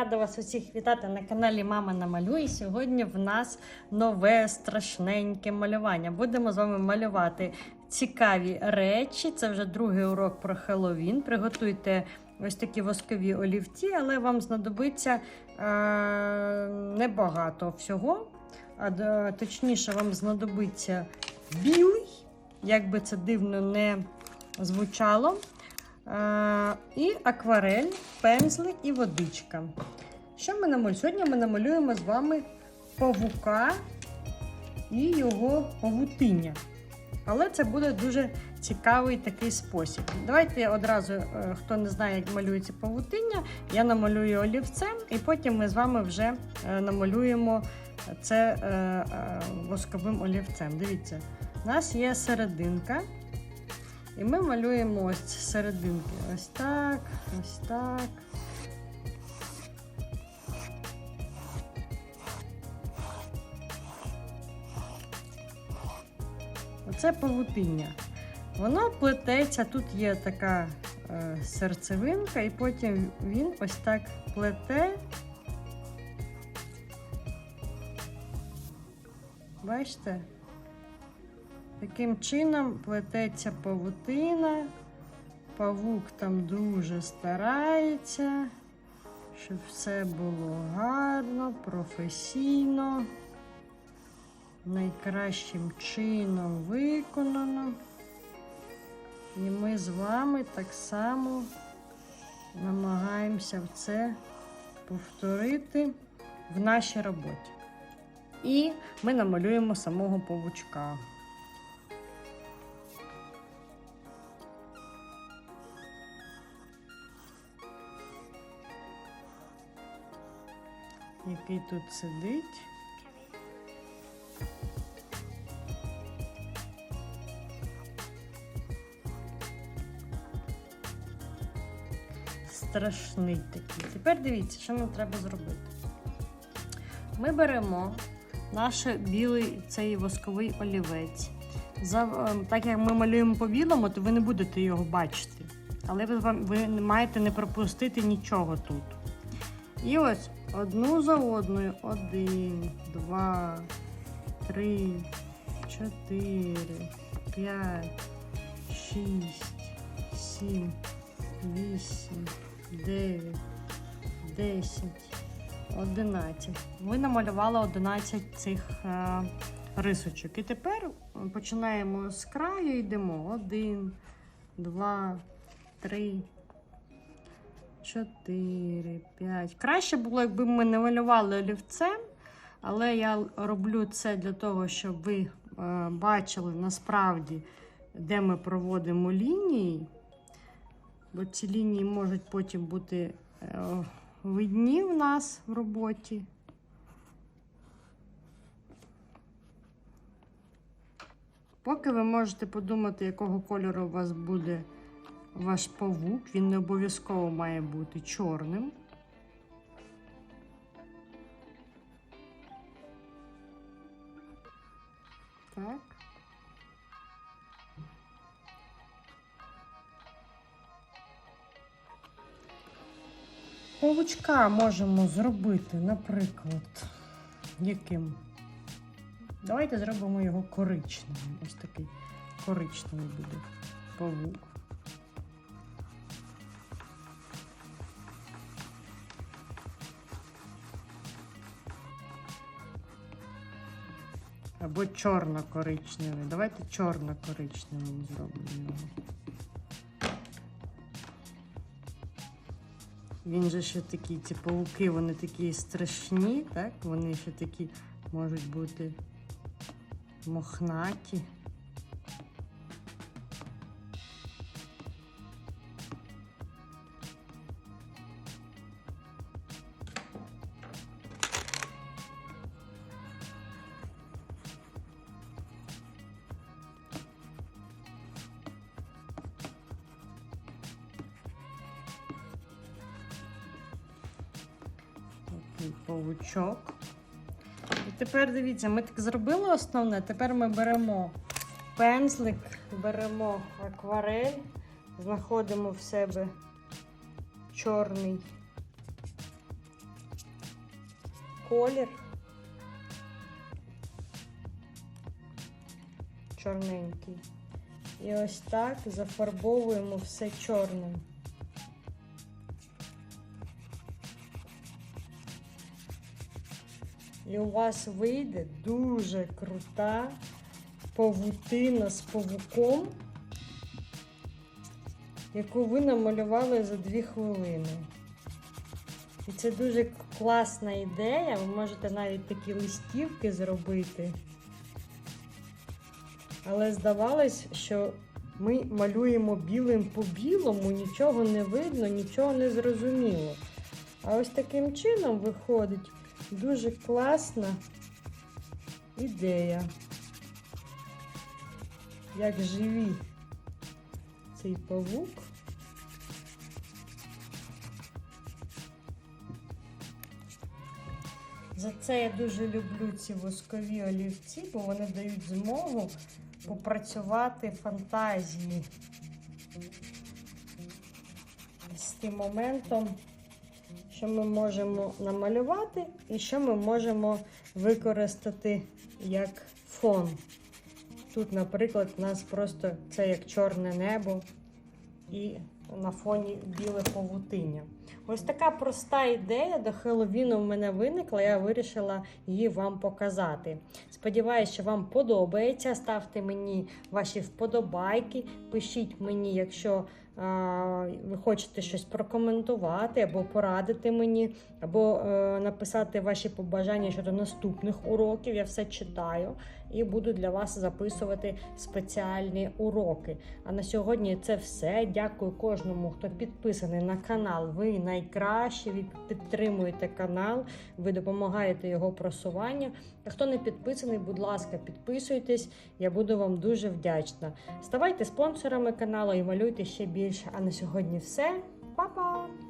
рада вас усіх вітати на каналі Мама намалює. Сьогодні в нас нове страшненьке малювання. Будемо з вами малювати цікаві речі. Це вже другий урок про Хеллоуін. Приготуйте ось такі воскові олівці, але вам знадобиться е- небагато всього. А д- точніше, вам знадобиться білий, як би це дивно не звучало. Е, і акварель, пензлик і водичка. Що ми намалюємо? Сьогодні ми намалюємо з вами павука і його павутиння. Але це буде дуже цікавий такий спосіб. Давайте одразу, е, хто не знає, як малюється павутиння, я намалюю олівцем, і потім ми з вами вже е, намалюємо це восковим олівцем. Дивіться, у нас є серединка. І ми малюємо ось з серединки. Ось так, ось так. Оце павутиння. Воно плететься, тут є така е, серцевинка, і потім він ось так плете. Бачите? Таким чином плететься павутина. Павук там дуже старається, щоб все було гарно, професійно, найкращим чином виконано. І ми з вами так само намагаємося це повторити в нашій роботі. І ми намалюємо самого павучка. Який тут сидить. Страшний такий. Тепер дивіться, що нам треба зробити. Ми беремо наш білий цей восковий олівець. За, е, так як ми малюємо по білому, то ви не будете його бачити. Але ви, ви маєте не пропустити нічого тут. І ось одну за одною. Один, два, три, чотири, п'ять, шість, сім, вісім, дев'ять, десять, одинадцять. Ви намалювали 11 цих е, рисочок. І тепер починаємо з краю, йдемо. Один, два, три. Чотири, п'ять. Краще було, якби ми не малювали олівцем, але я роблю це для того, щоб ви е, бачили насправді, де ми проводимо лінії. Бо ці лінії можуть потім бути е, видні в нас в роботі. Поки ви можете подумати, якого кольору у вас буде ваш павук, він не обов'язково має бути чорним. Так. Павучка можемо зробити, наприклад, яким? Давайте зробимо його коричневим. Ось такий коричневий буде павук. Або чорно-коричневий. Давайте чорно-коричневим зробимо. Він же ще такі, ці пауки, вони такі страшні, так? Вони ще такі можуть бути мохнаті. Павучок. І тепер дивіться, ми так зробили основне. Тепер ми беремо пензлик, беремо акварель, знаходимо в себе чорний колір. Чорненький. І ось так зафарбовуємо все чорним. І у вас вийде дуже крута павутина з павуком, яку ви намалювали за 2 хвилини. І це дуже класна ідея. Ви можете навіть такі листівки зробити. Але здавалось, що ми малюємо білим по білому, нічого не видно, нічого не зрозуміло. А ось таким чином виходить дуже класна ідея. Як живі цей павук. За це я дуже люблю ці воскові олівці, бо вони дають змогу попрацювати фантазії з тим моментом, що ми можемо намалювати і що ми можемо використати як фон. Тут, наприклад, у нас просто це як чорне небо і на фоні біле павутиння. Ось така проста ідея до Хеллоуіну в мене виникла, я вирішила її вам показати. Сподіваюся, що вам подобається. Ставте мені ваші вподобайки, пишіть мені, якщо ви хочете щось прокоментувати або порадити мені, або е, написати ваші побажання щодо наступних уроків. Я все читаю і буду для вас записувати спеціальні уроки. А на сьогодні це все. Дякую кожному, хто підписаний на канал. Ви найкращі, ви підтримуєте канал, ви допомагаєте його просуванню. А хто не підписаний, будь ласка, підписуйтесь, я буду вам дуже вдячна. Ставайте спонсорами каналу і малюйте ще більше. А на сьогодні все. Па-па!